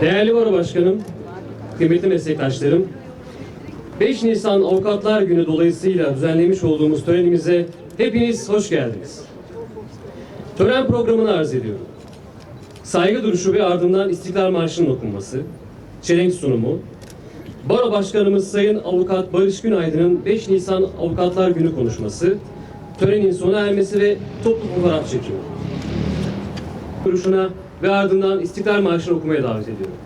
Değerli Baro Başkanım, kıymetli meslektaşlarım, 5 Nisan Avukatlar Günü dolayısıyla düzenlemiş olduğumuz törenimize hepiniz hoş geldiniz. Tören programını arz ediyorum. Saygı duruşu ve ardından İstiklal Marşı'nın okunması, çelenk sunumu, Baro Başkanımız Sayın Avukat Barış Günaydın'ın 5 Nisan Avukatlar Günü konuşması, törenin sona ermesi ve toplu fotoğraf çekimi. Duruşuna ve ardından İstiklal Marşı'nı okumaya davet ediyorum.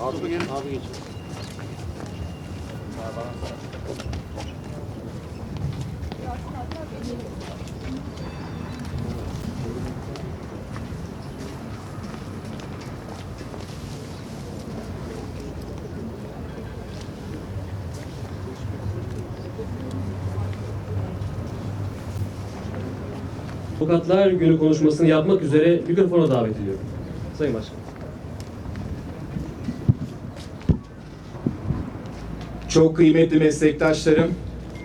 Abi geri. Abi geç. Avukatlar Günü konuşmasını yapmak üzere mikrofona davet ediyorum. Sayın Başkan. Çok kıymetli meslektaşlarım,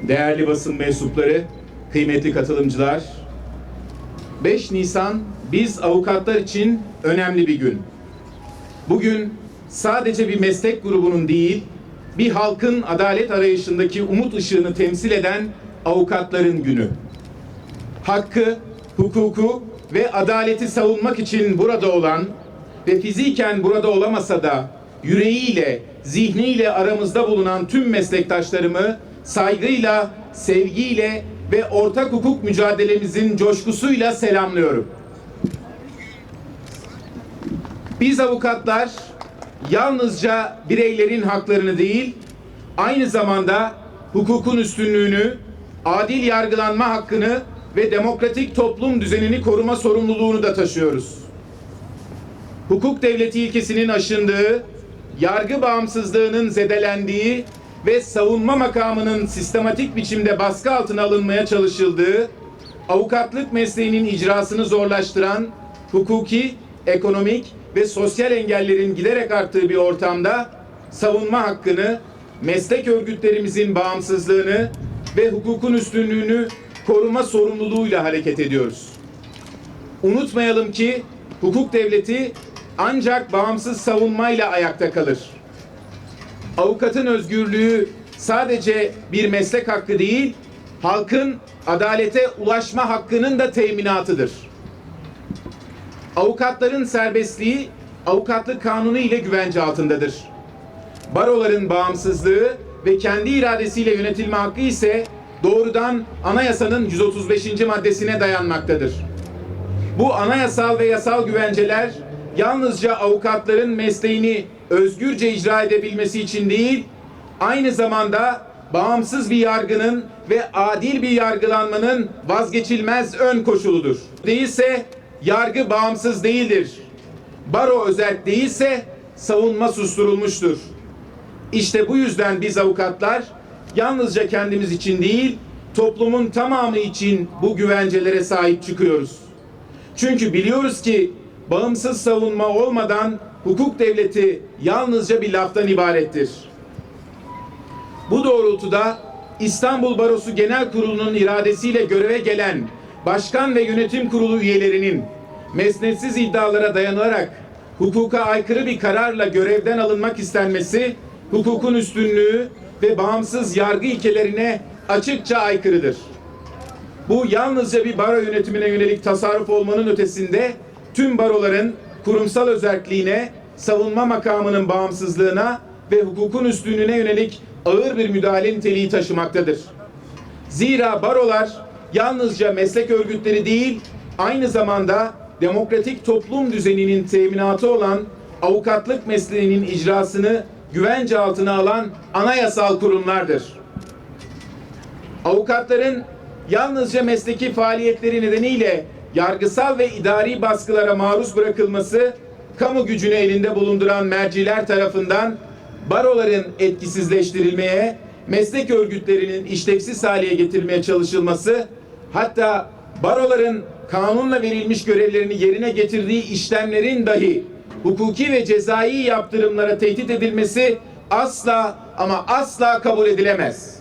değerli basın mensupları, kıymetli katılımcılar. 5 Nisan biz avukatlar için önemli bir gün. Bugün sadece bir meslek grubunun değil, bir halkın adalet arayışındaki umut ışığını temsil eden avukatların günü. Hakkı, hukuku ve adaleti savunmak için burada olan ve fiziken burada olamasa da yüreğiyle, zihniyle aramızda bulunan tüm meslektaşlarımı saygıyla, sevgiyle ve ortak hukuk mücadelemizin coşkusuyla selamlıyorum. Biz avukatlar yalnızca bireylerin haklarını değil, aynı zamanda hukukun üstünlüğünü, adil yargılanma hakkını ve demokratik toplum düzenini koruma sorumluluğunu da taşıyoruz. Hukuk devleti ilkesinin aşındığı, yargı bağımsızlığının zedelendiği ve savunma makamının sistematik biçimde baskı altına alınmaya çalışıldığı, avukatlık mesleğinin icrasını zorlaştıran hukuki, ekonomik ve sosyal engellerin giderek arttığı bir ortamda savunma hakkını, meslek örgütlerimizin bağımsızlığını ve hukukun üstünlüğünü koruma sorumluluğuyla hareket ediyoruz. Unutmayalım ki hukuk devleti ancak bağımsız savunmayla ayakta kalır. Avukatın özgürlüğü sadece bir meslek hakkı değil, halkın adalete ulaşma hakkının da teminatıdır. Avukatların serbestliği avukatlık kanunu ile güvence altındadır. Baroların bağımsızlığı ve kendi iradesiyle yönetilme hakkı ise doğrudan anayasanın 135. maddesine dayanmaktadır. Bu anayasal ve yasal güvenceler yalnızca avukatların mesleğini özgürce icra edebilmesi için değil, aynı zamanda bağımsız bir yargının ve adil bir yargılanmanın vazgeçilmez ön koşuludur. Değilse yargı bağımsız değildir. Baro özerk değilse savunma susturulmuştur. İşte bu yüzden biz avukatlar yalnızca kendimiz için değil, toplumun tamamı için bu güvencelere sahip çıkıyoruz. Çünkü biliyoruz ki bağımsız savunma olmadan hukuk devleti yalnızca bir laftan ibarettir. Bu doğrultuda İstanbul Barosu Genel Kurulu'nun iradesiyle göreve gelen başkan ve yönetim kurulu üyelerinin mesnetsiz iddialara dayanılarak hukuka aykırı bir kararla görevden alınmak istenmesi hukukun üstünlüğü ve bağımsız yargı ilkelerine açıkça aykırıdır. Bu yalnızca bir baro yönetimine yönelik tasarruf olmanın ötesinde tüm baroların kurumsal özelliğine, savunma makamının bağımsızlığına ve hukukun üstünlüğüne yönelik ağır bir müdahale niteliği taşımaktadır. Zira barolar yalnızca meslek örgütleri değil, aynı zamanda demokratik toplum düzeninin teminatı olan avukatlık mesleğinin icrasını güvence altına alan anayasal kurumlardır. Avukatların yalnızca mesleki faaliyetleri nedeniyle yargısal ve idari baskılara maruz bırakılması, kamu gücünü elinde bulunduran merciler tarafından baroların etkisizleştirilmeye, meslek örgütlerinin işlevsiz hale getirilmeye çalışılması, hatta baroların kanunla verilmiş görevlerini yerine getirdiği işlemlerin dahi hukuki ve cezai yaptırımlara tehdit edilmesi asla ama asla kabul edilemez.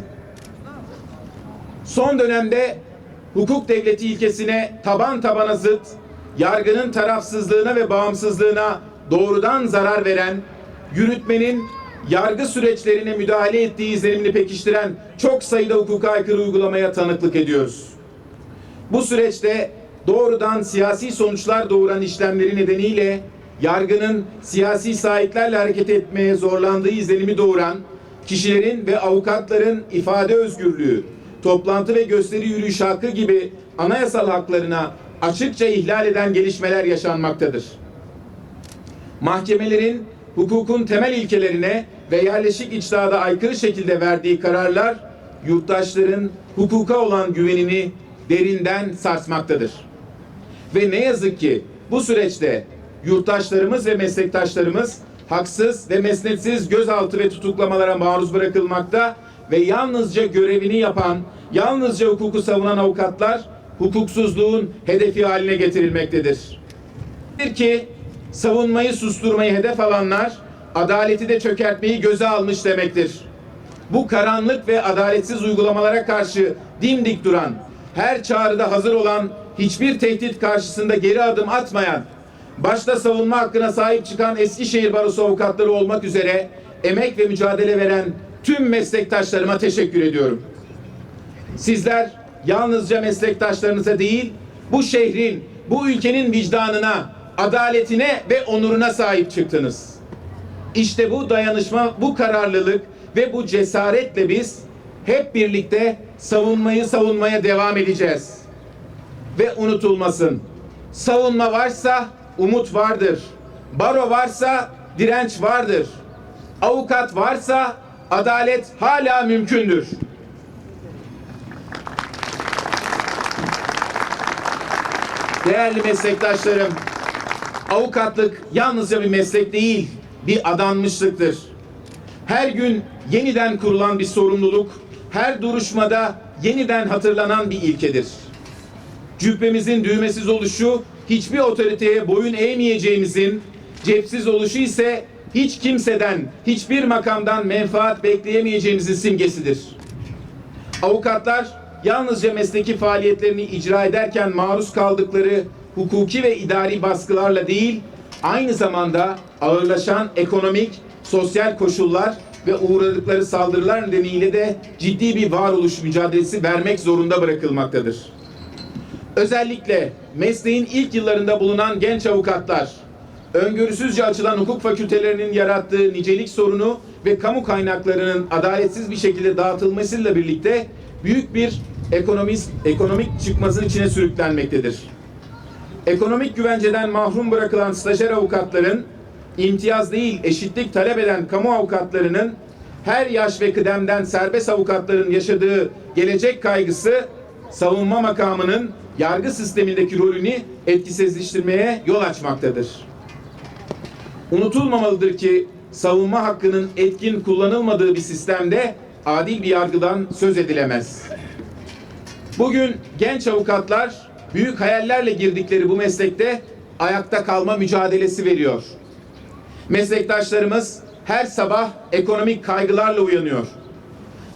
Son dönemde hukuk devleti ilkesine taban tabana zıt, yargının tarafsızlığına ve bağımsızlığına doğrudan zarar veren, yürütmenin yargı süreçlerine müdahale ettiği izlenimini pekiştiren çok sayıda hukuka aykırı uygulamaya tanıklık ediyoruz. Bu süreçte doğrudan siyasi sonuçlar doğuran işlemleri nedeniyle yargının siyasi sahiplerle hareket etmeye zorlandığı izlenimi doğuran kişilerin ve avukatların ifade özgürlüğü, toplantı ve gösteri yürüyüş hakkı gibi anayasal haklarına açıkça ihlal eden gelişmeler yaşanmaktadır. Mahkemelerin hukukun temel ilkelerine ve yerleşik içtihada aykırı şekilde verdiği kararlar yurttaşların hukuka olan güvenini derinden sarsmaktadır. Ve ne yazık ki bu süreçte yurttaşlarımız ve meslektaşlarımız haksız ve mesnetsiz gözaltı ve tutuklamalara maruz bırakılmakta ve yalnızca görevini yapan, yalnızca hukuku savunan avukatlar hukuksuzluğun hedefi haline getirilmektedir. Ki savunmayı susturmayı hedef alanlar adaleti de çökertmeyi göze almış demektir. Bu karanlık ve adaletsiz uygulamalara karşı dimdik duran, her çağrıda hazır olan, hiçbir tehdit karşısında geri adım atmayan, başta savunma hakkına sahip çıkan Eskişehir Barosu avukatları olmak üzere emek ve mücadele veren tüm meslektaşlarıma teşekkür ediyorum. Sizler yalnızca meslektaşlarınıza değil, bu şehrin, bu ülkenin vicdanına, adaletine ve onuruna sahip çıktınız. İşte bu dayanışma, bu kararlılık ve bu cesaretle biz hep birlikte savunmayı savunmaya devam edeceğiz. Ve unutulmasın. Savunma varsa umut vardır. Baro varsa direnç vardır. Avukat varsa adalet hala mümkündür. Değerli meslektaşlarım, avukatlık yalnızca bir meslek değil, bir adanmışlıktır. Her gün yeniden kurulan bir sorumluluk, her duruşmada yeniden hatırlanan bir ilkedir. Cübbemizin düğmesiz oluşu hiçbir otoriteye boyun eğmeyeceğimizin, cepsiz oluşu ise hiç kimseden, hiçbir makamdan menfaat bekleyemeyeceğimizin simgesidir. Avukatlar yalnızca mesleki faaliyetlerini icra ederken maruz kaldıkları hukuki ve idari baskılarla değil, aynı zamanda ağırlaşan ekonomik, sosyal koşullar ve uğradıkları saldırılar nedeniyle de ciddi bir varoluş mücadelesi vermek zorunda bırakılmaktadır. Özellikle mesleğin ilk yıllarında bulunan genç avukatlar, öngörüsüzce açılan hukuk fakültelerinin yarattığı nicelik sorunu ve kamu kaynaklarının adaletsiz bir şekilde dağıtılmasıyla birlikte büyük bir ekonomist, ekonomik çıkmazın içine sürüklenmektedir. Ekonomik güvenceden mahrum bırakılan stajyer avukatların imtiyaz değil eşitlik talep eden kamu avukatlarının her yaş ve kıdemden serbest avukatların yaşadığı gelecek kaygısı savunma makamının yargı sistemindeki rolünü etkisizleştirmeye yol açmaktadır. Unutulmamalıdır ki savunma hakkının etkin kullanılmadığı bir sistemde adil bir yargıdan söz edilemez. Bugün genç avukatlar büyük hayallerle girdikleri bu meslekte ayakta kalma mücadelesi veriyor. Meslektaşlarımız her sabah ekonomik kaygılarla uyanıyor.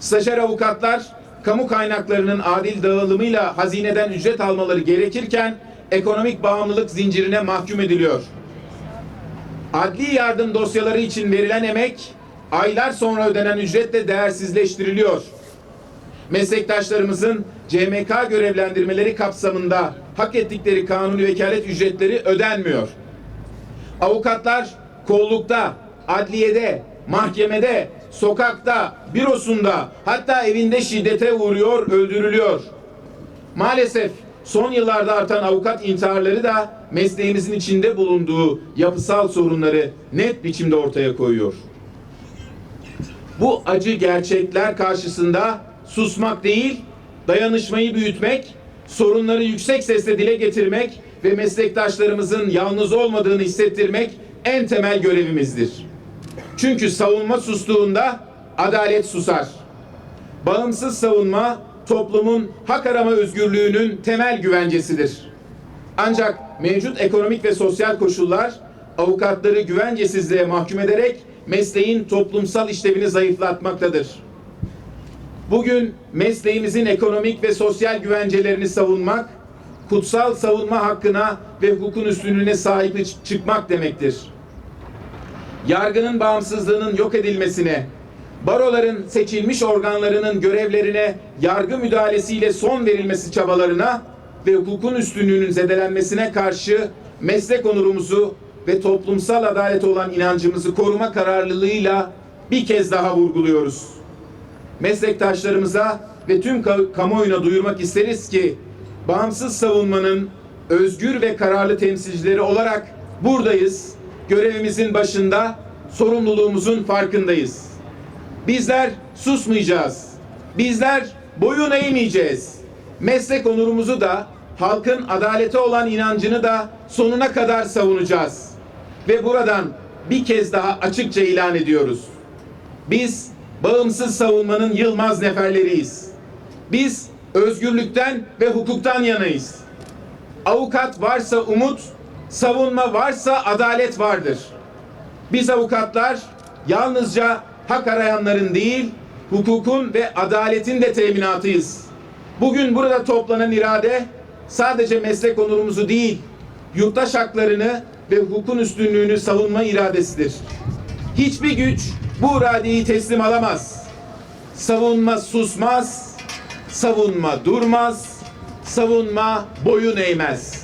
Stajyer avukatlar kamu kaynaklarının adil dağılımıyla hazineden ücret almaları gerekirken ekonomik bağımlılık zincirine mahkum ediliyor. Adli yardım dosyaları için verilen emek aylar sonra ödenen ücretle değersizleştiriliyor. Meslektaşlarımızın CMK görevlendirmeleri kapsamında hak ettikleri kanuni vekalet ücretleri ödenmiyor. Avukatlar kollukta, adliyede, mahkemede, sokakta, bürosunda hatta evinde şiddete uğruyor, öldürülüyor. Maalesef son yıllarda artan avukat intiharları da mesleğimizin içinde bulunduğu yapısal sorunları net biçimde ortaya koyuyor. Bu acı gerçekler karşısında susmak değil, dayanışmayı büyütmek, sorunları yüksek sesle dile getirmek ve meslektaşlarımızın yalnız olmadığını hissettirmek en temel görevimizdir. Çünkü savunma sustuğunda adalet susar. Bağımsız savunma toplumun hak arama özgürlüğünün temel güvencesidir. Ancak mevcut ekonomik ve sosyal koşullar avukatları güvencesizliğe mahkum ederek mesleğin toplumsal işlevini zayıflatmaktadır. Bugün mesleğimizin ekonomik ve sosyal güvencelerini savunmak, kutsal savunma hakkına ve hukukun üstünlüğüne sahip çıkmak demektir. Yargının bağımsızlığının yok edilmesine, baroların seçilmiş organlarının görevlerine yargı müdahalesiyle son verilmesi çabalarına ve hukukun üstünlüğünün zedelenmesine karşı meslek onurumuzu ve toplumsal adalete olan inancımızı koruma kararlılığıyla bir kez daha vurguluyoruz. Meslektaşlarımıza ve tüm ka- kamuoyuna duyurmak isteriz ki bağımsız savunmanın özgür ve kararlı temsilcileri olarak buradayız. Görevimizin başında sorumluluğumuzun farkındayız. Bizler susmayacağız. Bizler boyun eğmeyeceğiz. Meslek onurumuzu da halkın adalete olan inancını da sonuna kadar savunacağız. Ve buradan bir kez daha açıkça ilan ediyoruz. Biz bağımsız savunmanın yılmaz neferleriyiz. Biz özgürlükten ve hukuktan yanayız. Avukat varsa umut, savunma varsa adalet vardır. Biz avukatlar yalnızca hak arayanların değil, hukukun ve adaletin de teminatıyız. Bugün burada toplanan irade sadece meslek onurumuzu değil, yurttaş haklarını ve hukukun üstünlüğünü savunma iradesidir. Hiçbir güç bu iradeyi teslim alamaz. Savunma susmaz, savunma durmaz, savunma boyun eğmez.